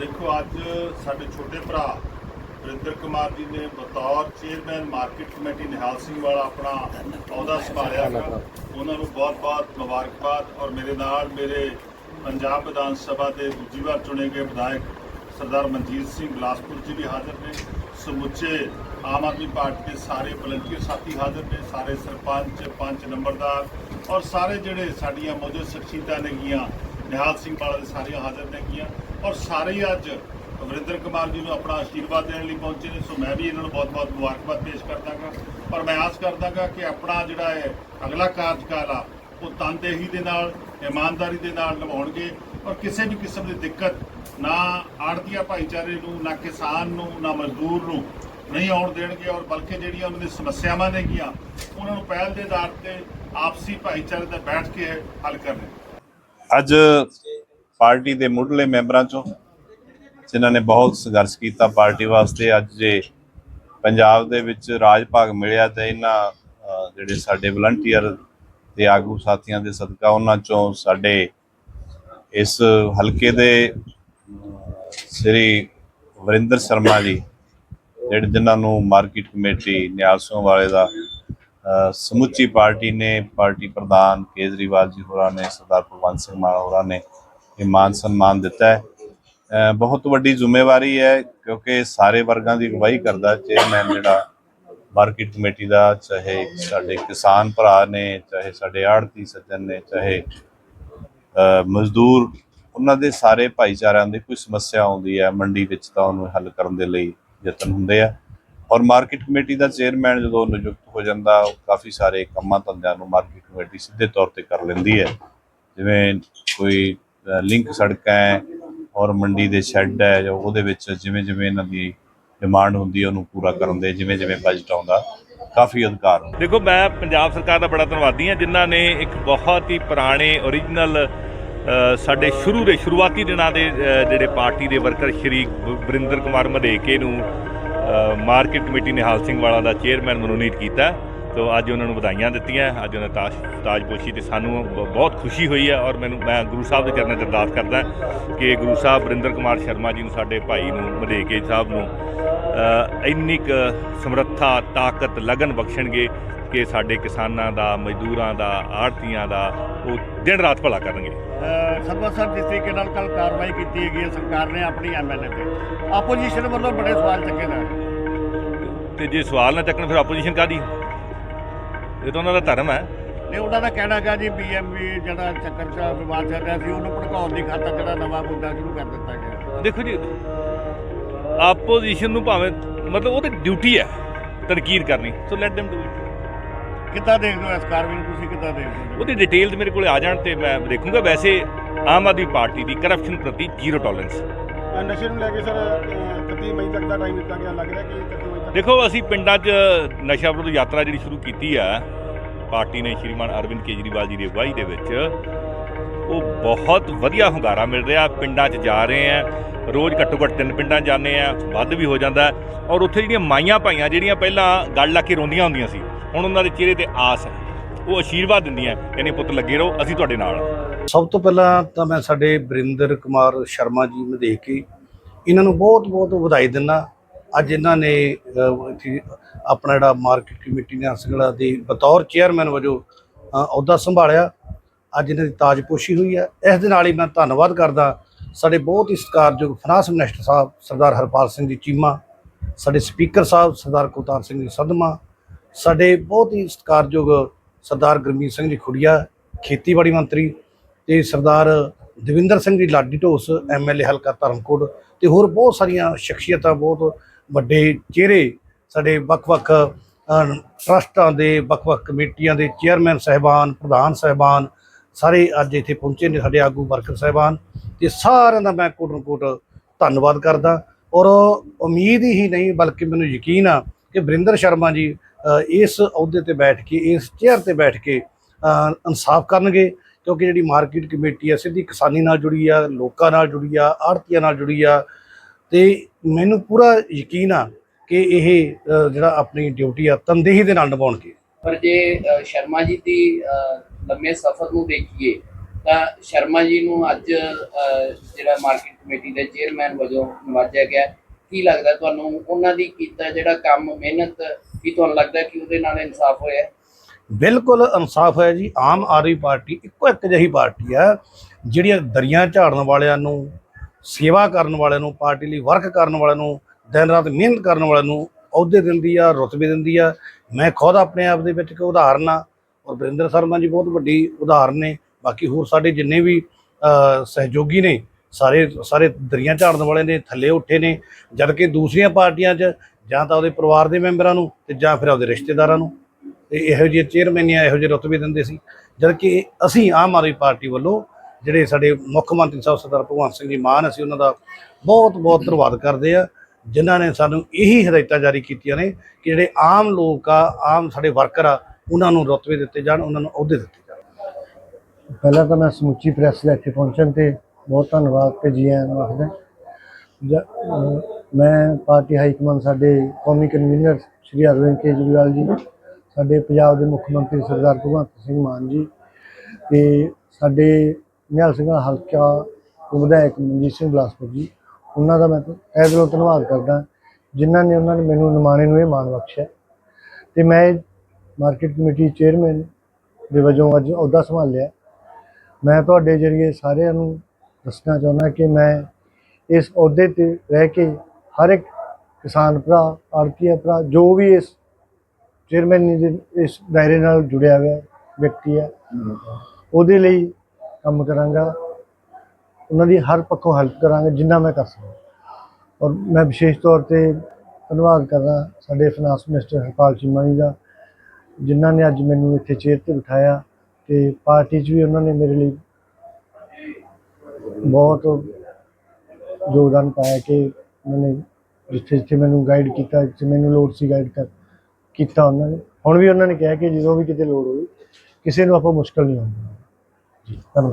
ਦੇਖੋ ਅੱਜ ਸਾਡੇ ਛੋਟੇ ਭਰਾ ਵਰਿੰਦਰ ਕੁਮਾਰ ਜੀ ਨੇ ਬਤੌਰ chairman market committee Nihal Singh Wala ਆਪਣਾ ਅਹੁਦਾ ਸੰਭਾਲਿਆ ਉਹਨਾਂ ਨੂੰ ਬਹੁਤ-ਬਹੁਤ ਮੁਬਾਰਕਬਾਦ ਔਰ ਮੇਰੇ ਨਾਲ ਮੇਰੇ ਪੰਜਾਬ ਵਿਧਾਨ ਸਭਾ ਦੇ ਦੂਜੀ ਵਾਰ ਚੁਣੇ ਗਏ ਵਿਧਾਇਕ ਸਰਦਾਰ ਮਨਜੀਤ ਸਿੰਘ ਬਿਲਾਸਪੁਰ ਜੀ ਵੀ ਹਾਜ਼ਰ ਨੇ। ਸਮੁੱਚੇ ਆਮ ਆਦਮੀ ਪਾਰਟੀ ਦੇ ਸਾਰੇ ਵਲੰਟੀਅਰ ਸਾਥੀ ਹਾਜ਼ਰ ਨੇ, ਸਾਰੇ ਸਰਪੰਚ, ਪੰਚ ਨੰਬਰਦਾਰ ਔਰ ਸਾਰੇ ਜਿਹੜੇ ਸਾਡੀਆਂ ਮੌਜੂਦ ਸ਼ਖਸੀਅਤਾਂ ਨੇਗੀਆਂ ਨਿਹਾਲ ਸਿੰਘ ਵਾਲਾ ਦੇ ਸਾਰੀਆਂ ਹਾਜ਼ਰ ਨੇਗੀਆਂ ਔਰ ਸਾਰੇ ਹੀ ਅੱਜ ਵਰਿੰਦਰ ਕੁਮਾਰ ਜੀ ਨੂੰ ਆਪਣਾ ਆਸ਼ੀਰਵਾਦ ਦੇਣ ਲਈ ਪਹੁੰਚੇ ਨੇ। ਸੋ ਮੈਂ ਵੀ ਇਹਨਾਂ ਨੂੰ ਬਹੁਤ-ਬਹੁਤ ਮੁਬਾਰਕਬਾਦ ਪੇਸ਼ ਕਰਦਾਗਾ ਪਰ ਮੈਂ ਆਸ ਕਰਦਾਗਾ ਕਿ ਆਪਣਾ ਜਿਹੜਾ ਹੈ ਅਗਲਾ ਕਾਰਜਕਾਲ ਆ, ਉਹ ਤਨਦੇਹੀ ਦੇ ਨਾਲ, ਇਮਾਨਦਾਰੀ ਦੇ ਨਾਲ ਨਿਭਾਉਣਗੇ ਔਰ ਕਿਸੇ ਵੀ ਕਿਸਮ ਦੀ ਦਿੱਕਤ ਨਾ ਆੜਤੀਆ ਭਾਈਚਾਰੇ ਨੂੰ, ਨਾ ਕਿਸਾਨ ਨੂੰ, ਨਾ ਮਜ਼ਦੂਰ ਨੂੰ ਨਹੀਂ ਆਉਣ ਦੇਣਗੇ ਔਰ ਬਲਕਿ ਜਿਹੜੀਆਂ ਉਹਨਾਂ ਦੀ ਸਮੱਸਿਆਵਾਂ ਨੇਗੀਆਂ, ਉਹਨਾਂ ਨੂੰ ਪਹਿਲ ਦੇ ਆਧਾਰ ਤੇ ਆਪਸੀ ਭਾਈਚਾਰੇ ਤੇ ਬੈਠ ਕੇ ਹੱਲ ਕਰਨਗੇ। ਅੱਜ ਪਾਰਟੀ ਦੇ ਮੁੱਢਲੇ ਮੈਂਬਰਾਂ ਚੋਂ ਜਿਨ੍ਹਾਂ ਨੇ ਬਹੁਤ ਸੰਘਰਸ਼ ਕੀਤਾ ਪਾਰਟੀ ਵਾਸਤੇ, ਅੱਜ ਜੇ ਪੰਜਾਬ ਦੇ ਵਿੱਚ ਰਾਜ ਭਾਗ ਮਿਲਿਆ ਤੇ ਇਹਨਾਂ ਜਿਹੜੇ ਸਾਡੇ ਵਲੰਟੀਅਰ ਤੇ ਆਗੂ ਸਾਥੀਆਂ ਦੇ ਸਦਕਾ ਉਹਨਾਂ ਚੋਂ ਸਾਡੇ ਇਸ ਹਲਕੇ ਦੇ ਸ੍ਰੀ ਵਰਿੰਦਰ ਸ਼ਰਮਾ ਜੀ, ਜਿਹੜੇ ਜਿਨ੍ਹਾਂ ਨੂੰ ਮਾਰਕੀਟ ਕਮੇਟੀ ਨਿਆਲ ਵਾਲੇ ਦਾ ਸਮੁੱਚੀ ਪਾਰਟੀ ਨੇ, ਪਾਰਟੀ ਪ੍ਰਧਾਨ ਕੇਜਰੀਵਾਲ ਜੀ ਹੋਰਾਂ ਨੇ, ਸਰਦਾਰ ਭਗਵੰਤ ਸਿੰਘ ਮਾਨ ਹੋਰਾਂ ਨੇ ਇਹ ਮਾਨ ਸਨਮਾਨ ਦਿੱਤਾ ਹੈ। ਬਹੁਤ ਵੱਡੀ ਜ਼ਿੰਮੇਵਾਰੀ ਹੈ ਕਿਉਂਕਿ ਸਾਰੇ ਵਰਗਾਂ ਦੀ ਅਗਵਾਈ ਕਰਦਾ ਚੇਅਰਮੈਨ ਜਿਹੜਾ ਮਾਰਕੀਟ ਕਮੇਟੀ ਦਾ, ਚਾਹੇ ਸਾਡੇ ਕਿਸਾਨ ਭਰਾ ਨੇ, ਚਾਹੇ ਸਾਡੇ ਆੜਤੀ ਸੱਜਣ ਨੇ, ਚਾਹੇ ਮਜ਼ਦੂਰ, ਉਹਨਾਂ ਦੇ ਸਾਰੇ ਭਾਈਚਾਰਿਆਂ ਦੀ ਕੋਈ ਸਮੱਸਿਆ ਆਉਂਦੀ ਹੈ, ਮੰਡੀ ਵਿੱਚ ਤਾਂ ਉਹਨੂੰ ਹੱਲ ਕਰਨ ਦੇ ਲਈ ਯਤਨ ਹੁੰਦੇ ਆ। ਔਰ ਮਾਰਕੀਟ ਕਮੇਟੀ ਦਾ ਚੇਅਰਮੈਨ ਜਦੋਂ ਨਿਯੁਕਤ ਹੋ ਜਾਂਦਾ ਕਾਫੀ ਸਾਰੇ ਕੰਮਾਂ ਧੰਦਿਆਂ ਨੂੰ ਮਾਰਕੀਟ ਕਮੇਟੀ ਸਿੱਧੇ ਤੌਰ ਤੇ ਕਰ ਲੈਂਦੀ ਹੈ। ਜਿਵੇਂ ਕੋਈ ਲਿੰਕ ਸੜਕਾਂ ਹੈ ਔਰ ਮੰਡੀ ਦੇ ਸ਼ੈੱਡ ਹੈ ਜੋ ਉਹਦੇ ਵਿੱਚ ਜਿਵੇਂ ਜਿਵੇਂ ਇਹਨਾਂ ਦੀ ਡਿਮਾਂਡ ਹੁੰਦੀ ਹੈ, ਉਹਨੂੰ ਪੂਰਾ ਕਰਨ ਦੇ ਜਿਵੇਂ ਜਿਵੇਂ ਬਜਟ ਆਉਂਦਾ, ਕਾਫੀ ਅਧਿਕਾਰ ਦੇਖੋ, ਮੈਂ ਪੰਜਾਬ ਸਰਕਾਰ ਦਾ ਬੜਾ ਧੰਨਵਾਦੀ ਹਾਂ, ਜਿਨ੍ਹਾਂ ਨੇ ਇੱਕ ਬਹੁਤ ਹੀ ਪੁਰਾਣੇ ਓਰੀਜਨਲ ਸਾਡੇ ਸ਼ੁਰੂ ਦੇ ਸ਼ੁਰੂਆਤੀ ਦਿਨਾਂ ਦੇ ਜਿਹੜੇ ਪਾਰਟੀ ਦੇ ਵਰਕਰ ਸ਼੍ਰੀ ਵ- ਵਰਿੰਦਰ ਕੁਮਾਰ ਮਧੇਕੇ ਨੂੰ ਮਾਰਕੀਟ ਕਮੇਟੀ ਨਿਹਾਲ ਸਿੰਘ ਵਾਲਾ ਦਾ ਚੇਅਰਮੈਨ ਮਨੋਨੀਤ ਕੀਤਾ। ਤੋ ਅੱਜ ਉਹਨਾਂ ਨੂੰ ਵਧਾਈਆਂ ਦਿੱਤੀਆਂ। ਅੱਜ ਉਹਨਾਂ ਤਾਜ ਤਾਜਪੋਸ਼ੀ ਤੇ ਸਾਨੂੰ ਬ- ਬਹੁਤ ਖੁਸ਼ੀ ਹੋਈ ਹੈ ਔਰ ਮੈਨੂੰ ਮੈਂ ਗੁਰੂ ਸਾਹਿਬ ਦੇ ਚਰਨਾਂ 'ਚ ਅਰਦਾਸ ਕਰਦਾ ਕਿ ਗੁਰੂ ਸਾਹਿਬ ਵਰਿੰਦਰ ਕੁਮਾਰ ਸ਼ਰਮਾ ਜੀ ਨੂੰ ਸਾਡੇ ਭਾਈ ਨੂੰ ਮਧੇਕੇ ਸਾਹਿਬ ਨੂੰ ਇੰਨੀ ਕੁ ਸਮਰੱਥਾ, ਤਾਕਤ, ਲਗਨ ਬਖਸ਼ਣਗੇ। ਕਿ ਸਾਡੇ ਕਿਸਾਨਾਂ ਦਾ ਮਜ਼ਦੂਰਾਂ ਦਾ ਆੜਤੀਆਂ ਦਾ ਉਹ ਦਿਨ ਰਾਤ ਭਲਾ ਕਰਨਗੇ। ਸਰਬਤ ਸਰ ਜਿਸ ਤਰੀਕੇ ਨਾਲ ਕੱਲ ਕਾਰਵਾਈ ਕੀਤੀ ਹੈਗੀ ਹੈ ਸਰਕਾਰ ਨੇ ਆਪਣੀ ਐਮਐਲਏ ਤੇ। ਆਪੋਜੀਸ਼ਨ ਵੱਲੋਂ ਬੜੇ ਸਵਾਲ ਚੱਕੇ ਜਾ ਰਹੇ ਤੇ ਜੇ ਸਵਾਲ ਨਾ ਚੱਕਣ ਫਿਰ ਆਪੋਜੀਸ਼ਨ ਕਾਦੀ ਇਹ ਤਾਂ ਉਹਨਾਂ ਦਾ ਧਰਮ ਹੈ। ਨੇ ਉਹਨਾਂ ਦਾ ਕਹਿਣਾ ਹੈਗਾ ਜੀ ਬੀਐਮਵੀ ਜਿਹੜਾ ਚੱਕਰ ਚਾ ਵਿਵਾਦ ਚੱਲ ਰਿਹਾ ਸੀ ਉਹਨੂੰ ਭੜਕਾਉਣ ਦੀ ਖਾਤਰ ਜਿਹੜਾ ਨਵਾਂ ਮੁੱਦਾ ਸ਼ੁਰੂ ਕਰ ਦਿੱਤਾ ਗਿਆ। ਦੇਖੋ ਜੀ ਆਪੋਜੀਸ਼ਨ ਨੂੰ ਭਾਵੇਂ ਮਤਲਬ ਉਹਦੀ ਡਿਊਟੀ ਹੈ ਤਨਕੀਦ ਕਰਨੀ। So let them do it ਕਿੱਦਾਂ ਦੇਖਦੇ ਹੋ ਇਸ ਕਾਰਵਾਈ ਨੂੰ? ਤੁਸੀਂ ਕਿੱਦਾਂ ਦੇਖਦੇ ਹੋ? ਉਹਦੀ ਡਿਟੇਲ ਮੇਰੇ ਕੋਲੇ ਆ ਜਾਣ ਤੇ ਮੈਂ ਦੇਖੂੰਗਾ। ਵੈਸੇ ਆਮ ਆਦਮੀ ਪਾਰਟੀ ਦੀ ਕਰਪਸ਼ਨ ਪ੍ਰਤੀ ਜ਼ੀਰੋ ਟੋਲਰੈਂਸ ਨਸ਼ੇ ਨੂੰ ਲੈ ਕੇ ਸਰ 31 ਮਈ ਤੱਕ ਦਾ ਟਾਈਮ ਦਿੱਤਾ ਗਿਆ। ਲੱਗ ਰਿਹਾ ਕਿ 31 ਮਈ ਤੱਕ ਦੇਖੋ ਅਸੀਂ ਪਿੰਡਾਂ 'ਚ ਨਸ਼ਾ ਵਿਰੋਧ ਯਾਤਰਾ ਜਿਹੜੀ ਸ਼ੁਰੂ ਕੀਤੀ ਆ ਪਾਰਟੀ ਨੇ ਸ਼੍ਰੀਮਾਨ ਅਰਵਿੰਦ ਕੇਜਰੀਵਾਲ ਜੀ ਦੀ ਅਗਵਾਈ ਦੇ ਵਿੱਚ ਉਹ ਬਹੁਤ ਵਧੀਆ ਹੁੰਗਾਰਾ ਮਿਲ ਰਿਹਾ। ਪਿੰਡਾਂ 'ਚ ਜਾ ਰਹੇ ਆ ਰੋਜ਼ ਘੱਟੋ ਘੱਟ ਤਿੰਨ ਪਿੰਡਾਂ ਜਾਂਦੇ ਆ ਵੱਧ ਵੀ ਹੋ ਜਾਂਦਾ। ਔਰ ਉੱਥੇ ਜਿਹੜੀਆਂ ਮਾਈਆਂ ਭਾਈਆਂ ਜਿਹੜੀਆਂ ਪਹਿਲਾਂ ਗੱਲ ਲਾ ਕੇ ਰੋਂਦੀਆਂ ਹੁੰਦੀਆਂ ਸੀ ਹੁਣ ਉਹਨਾਂ ਦੇ ਚਿਹਰੇ ਤੇ ਆਸ ਹੈ। ਉਹ ਆਸ਼ੀਰਵਾਦ ਦਿੰਦੀਆਂ ਕਹਿੰਦੇ, ਪੁੱਤ, ਲੱਗੇ ਰਹੋ, ਅਸੀਂ ਤੁਹਾਡੇ ਨਾਲ ਸਭ ਤੋਂ ਪਹਿਲਾਂ ਤਾਂ ਮੈਂ ਸਾਡੇ ਬਰਿੰਦਰ ਕੁਮਾਰ ਸ਼ਰਮਾ ਜੀ ਨੂੰ ਦੇਖ ਕੇ ਇਹਨਾਂ ਨੂੰ ਬਹੁਤ ਬਹੁਤ ਵਧਾਈ ਦਿੰਦਾ। ਅੱਜ ਇਹਨਾਂ ਨੇ ਆਪਣਾ ਜਿਹੜਾ ਮਾਰਕੀਟ ਕਮੇਟੀ ਨੇ ਹਸਗੜਾ ਦੇ ਬਤੌਰ ਚੇਅਰਮੈਨ ਵਜੋਂ ਅਹੁਦਾ ਸੰਭਾਲਿਆ। ਅੱਜ ਇਹਨਾਂ ਦੀ ਤਾਜਪੋਸ਼ੀ ਹੋਈ ਹੈ। ਇਸ ਦੇ ਨਾਲ ਹੀ ਮੈਂ ਧੰਨਵਾਦ ਕਰਦਾ ਸਾਡੇ ਬਹੁਤ ਹੀ ਸਤਿਕਾਰਯੋਗ ਫਾਈਨਾਂਸ ਮਿਨਿਸਟਰ ਸਾਹਿਬ ਸਰਦਾਰ ਹਰਪਾਲ ਸਿੰਘ ਜੀ ਚੀਮਾ, ਸਾਡੇ ਸਪੀਕਰ ਸਾਹਿਬ ਸਰਦਾਰ ਕੁਲਤਾਰ ਸਿੰਘ ਜੀ ਸਦਮਾ ਸਾਡੇ ਬਹੁਤ ਹੀ ਸਤਿਕਾਰਯੋਗ ਸਰਦਾਰ ਗੁਰਮੀਤ ਸਿੰਘ ਜੀ ਖੁੜੀਆ ਖੇਤੀਬਾੜੀ ਮੰਤਰੀ ਤੇ ਸਰਦਾਰ ਦਵਿੰਦਰ ਸਿੰਘ ਜੀ ਲਾਡੀ ਢੋਸ ਐਮਐਲਏ ਹਲਕਾ ਧਰਮਕੋਟ ਤੇ ਹੋਰ ਬਹੁਤ ਸਾਰੀਆਂ ਸ਼ਖਸੀਅਤਾਂ ਬਹੁਤ ਵੱਡੇ ਚਿਹਰੇ ਸਾਡੇ ਵੱਖ-ਵੱਖ ਅਹ, ਟਰਸਟਾਂ ਦੇ ਵੱਖ-ਵੱਖ ਕਮੇਟੀਆਂ ਦੇ ਚੇਅਰਮੈਨ ਸਹਿਬਾਨ ਪ੍ਰਧਾਨ ਸਹਿਬਾਨ ਸਾਰੇ ਅੱਜ ਇੱਥੇ ਪਹੁੰਚੇ ਨੇ ਸਾਡੇ ਆਗੂ ਵਰਕਰ ਸਹਿਬਾਨ ਤੇ ਸਾਰਿਆਂ ਦਾ ਮੈਂ ਕੋਟਨ ਕੋਟ ਧੰਨਵਾਦ ਕਰਦਾ ਔਰ ਉਮੀਦ ਹੀ ਨਹੀਂ ਬਲਕਿ ਮੈਨੂੰ ਯਕੀਨ ਆ ਕਿ ਵਰਿੰਦਰ ਸ਼ਰਮਾ ਜੀ ਇਸ ਅਹੁਦੇ ਤੇ ਬੈਠ ਕੇ, ਇਸ ਚੇਅਰ ਤੇ ਬੈਠ ਕੇ ਇਨਸਾਫ ਕਰਨਗੇ, ਕਿਉਂਕਿ ਜਿਹੜੀ ਮਾਰਕੀਟ ਕਮੇਟੀ ਆ ਸਿੱਧੀ ਕਿਸਾਨੀ ਨਾਲ ਜੁੜੀ ਆ, ਲੋਕਾਂ ਨਾਲ ਜੁੜੀ ਆ ਆੜਤੀਆਂ ਨਾਲ ਜੁੜੀ ਆ। ਤੇ ਮੈਨੂੰ ਪੂਰਾ ਯਕੀਨ ਆ ਕਿ ਇਹ ਜਿਹੜਾ ਆਪਣੀ ਡਿਊਟੀ ਆ, ਤਨਦੇਹੀ ਦੇ ਨਾਲ ਨਿਭਾਉਣਗੇ। ਪਰ ਜੇ ਸ਼ਰਮਾ ਜੀ ਦੀ ਲੰਮੇ ਸਫ਼ਰ ਨੂੰ ਦੇਖੀਏ, ਤਾਂ ਸ਼ਰਮਾ ਜੀ ਨੂੰ ਅੱਜ ਜਿਹੜਾ ਮਾਰਕੀਟ ਕਮੇਟੀ ਦੇ ਚੇਅਰਮੈਨ ਵਜੋਂ ਨਵਾਜਿਆ ਗਿਆ। ਕੀ ਲੱਗਦਾ ਤੁਹਾਨੂੰ, ਉਹਨਾਂ ਦੀ ਕੀਤਾ ਜਿਹੜਾ ਕੰਮ, ਮਿਹਨਤ ਕੀ ਤੁਹਾਨੂੰ ਲੱਗਦਾ ਕਿ ਉਹਦੇ ਨਾਲ ਇਨਸਾਫ ਹੋਇਆ ਬਿਲਕੁਲ ਇਨਸਾਫ ਹੈ ਜੀ। ਆਮ ਆਦਮੀ ਪਾਰਟੀ ਇੱਕੋ ਇੱਕ ਜਿਹੀ ਪਾਰਟੀ ਆ, ਜਿਹੜੀਆਂ ਦਰੀਆਂ ਝਾੜਨ ਵਾਲਿਆਂ ਨੂੰ, ਸੇਵਾ ਕਰਨ ਵਾਲਿਆਂ ਨੂੰ, ਪਾਰਟੀ ਲਈ ਵਰਕ ਕਰਨ ਵਾਲਿਆਂ ਨੂੰ, ਦਿਨ ਰਾਤ ਮਿਹਨਤ ਕਰਨ ਵਾਲਿਆਂ ਨੂੰ ਅਹੁਦੇ ਦਿੰਦੀ ਆ, ਰੁਤਬੇ ਦਿੰਦੀ ਆ। ਮੈਂ ਖੁਦ ਆਪਣੇ ਆਪ ਦੇ ਵਿੱਚ ਇੱਕ ਉਦਾਹਰਨ ਆ, ਔਰ ਵਰਿੰਦਰ ਸ਼ਰਮਾ ਜੀ ਬਹੁਤ ਵੱਡੀ ਉਦਾਹਰਨ ਨੇ। ਬਾਕੀ ਹੋਰ ਸਾਡੇ ਜਿੰਨੇ ਵੀ ਸਹਿਯੋਗੀ ਨੇ, ਸਾਰੇ ਸਾਰੇ ਦਰੀਆਂ ਝਾੜਨ ਵਾਲੇ ਨੇ, ਥੱਲੇ ਉੱਠੇ ਨੇ ਜਦ ਕਿ ਦੂਸਰੀਆਂ ਪਾਰਟੀਆਂ 'ਚ ਜਾਂ ਤਾਂ ਉਹਦੇ ਪਰਿਵਾਰ ਦੇ ਮੈਂਬਰਾਂ ਨੂੰ ਤੇ ਜਾਂ ਫਿਰ ਉਹਦੇ ਰਿਸ਼ਤੇਦਾਰਾਂ ਨੂੰ। ਤੇ ਇਹੋ ਜਿਹੇ ਚੇਅਰਮੈਨੀਆਂ ਇਹੋ ਜਿਹੇ ਰੁਤਬੇ ਦਿੰਦੇ ਸੀ। ਜਦ ਕਿ ਅਸੀਂ ਆਮ ਆਦਮੀ ਪਾਰਟੀ ਵੱਲੋਂ ਜਿਹੜੇ ਸਾਡੇ ਮੁੱਖ ਮੰਤਰੀ ਸਾਹਿਬ ਸਰਦਾਰ ਭਗਵੰਤ ਸਿੰਘ ਜੀ ਮਾਨ, ਅਸੀਂ ਉਹਨਾਂ ਦਾ ਬਹੁਤ ਬਹੁਤ ਧੰਨਵਾਦ ਕਰਦੇ ਆ ਜਿਨ੍ਹਾਂ ਨੇ ਸਾਨੂੰ ਇਹੀ ਹਦਾਇਤਾਂ ਜਾਰੀ ਕੀਤੀਆਂ ਨੇ ਕਿ ਜਿਹੜੇ ਆਮ ਲੋਕ ਆ, ਆਮ ਸਾਡੇ ਵਰਕਰ ਆ, ਉਹਨਾਂ ਨੂੰ ਰੁਤਬੇ ਦਿੱਤੇ ਜਾਣ, ਉਹਨਾਂ ਨੂੰ ਅਹੁਦੇ ਦਿੱਤੇ ਜਾਣ। ਪਹਿਲਾਂ ਤਾਂ ਮੈਂ ਸਮੁੱਚੀ ਪ੍ਰੈਸ ਦੇ ਇੱਥੇ ਪਹੁੰਚਣ ਤੇ ਬਹੁਤ ਧੰਨਵਾਦ ਤੇ ਜੀ ਆਇਆਂ ਨੂੰ ਆਖਦਾ। ਮੈਂ ਪਾਰਟੀ ਹਾਈ ਕਮਾਂਡ ਸਾਡੇ ਕੌਮੀ ਕਨਵੀਨਰ ਸ਼੍ਰੀ ਅਰਵਿੰਦ ਕੇਜਰੀਵਾਲ ਜੀ, ਸਾਡੇ ਪੰਜਾਬ ਦੇ ਮੁੱਖ ਮੰਤਰੀ ਸਰਦਾਰ ਭਗਵੰਤ ਸਿੰਘ ਮਾਨ ਜੀ ਤੇ ਸਾਡੇ ਨਿਹਾਲ ਸਿੰਘ ਹਲਕਾ ਵਿਧਾਇਕ ਮਨਜੀਤ ਸਿੰਘ ਬਲਾਸਪੁਰ ਜੀ। ਉਹਨਾਂ ਦਾ ਮੈਂ ਤਹਿ ਦਿਲੋਂ ਧੰਨਵਾਦ ਕਰਦਾ, ਜਿਨ੍ਹਾਂ ਨੇ ਉਹਨਾਂ ਨੇ ਮੈਨੂੰ ਨਿਮਾਣੇ ਨੂੰ ਇਹ ਮਾਣ ਬਖਸ਼ਿਆ। ਤੇ ਮੈਂ ਮਾਰਕੀਟ ਕਮੇਟੀ ਚੇਅਰਮੈਨ ਦੇ ਵਜੋਂ ਅੱਜ ਅਹੁਦਾ ਸੰਭਾਲਿਆ। ਮੈਂ ਤੁਹਾਡੇ ਜਰੀਏ ਸਾਰਿਆਂ ਨੂੰ ਦੱਸਣਾ ਚਾਹੁੰਦਾ ਕਿ ਮੈਂ ਇਸ ਅਹੁਦੇ ਤੇ ਰਹਿ ਕੇ ਹਰ ਇੱਕ ਕਿਸਾਨ ਭਰਾ, ਆੜਤੀਆ ਭਰਾ, ਜੋ ਵੀ ਇਸ ਚੇਅਰਮੈਨ ਦੇ ਇਸ ਦਾਇਰੇ ਨਾਲ ਜੁੜਿਆ ਹੋਇਆ ਵਿਅਕਤੀ ਹੈ, ਉਹਦੇ ਲਈ ਕੰਮ ਕਰਾਂਗਾ। ਉਹਨਾਂ ਦੀ ਹਰ ਪੱਖੋਂ ਹੈਲਪ ਕਰਾਂਗਾ, ਜਿੰਨਾ ਮੈਂ ਕਰ ਸਕਾਂ ਔਰ ਮੈਂ ਵਿਸ਼ੇਸ਼ ਤੌਰ ਤੇ ਧੰਨਵਾਦ ਕਰਦਾ ਸਾਡੇ ਫਾਈਨਾਂਸ ਮਿਨਿਸਟਰ ਹਰਪਾਲ ਚੀਮਾ ਜੀ ਦਾ, ਜਿਨ੍ਹਾਂ ਨੇ ਅੱਜ ਮੈਨੂੰ ਇੱਥੇ ਚੇਅਰ ਤੇ ਬਿਠਾਇਆ ਤੇ ਪਾਰਟੀ 'ਚ ਵੀ ਉਹਨਾਂ ਨੇ ਮੇਰੇ ਲਈ ਬਹੁਤ ਯੋਗਦਾਨ ਪਾਇਆ ਕਿ ਉਹਨਾਂ ਨੇ ਜਿੱਥੇ ਜਿੱਥੇ ਮੈਨੂੰ ਗਾਈਡ ਕੀਤਾ ਜਿੱਥੇ ਮੈਨੂੰ ਲੋੜ ਸੀ ਗਾਈਡ ਕਰ ਕੀਤਾ ਉਹਨਾਂ ਨੇ। ਹੁਣ ਵੀ ਉਹਨਾਂ ਨੇ ਕਿਹਾ ਕਿ ਜਦੋਂ ਵੀ ਕਿਤੇ ਲੋੜ ਹੋਈ ਕਿਸੇ ਨੂੰ ਆਪਾਂ ਮੁਸ਼ਕਲ ਨਹੀਂ ਆਉਂਦੀ। ਜੀ। ਧੰਨਵਾਦ।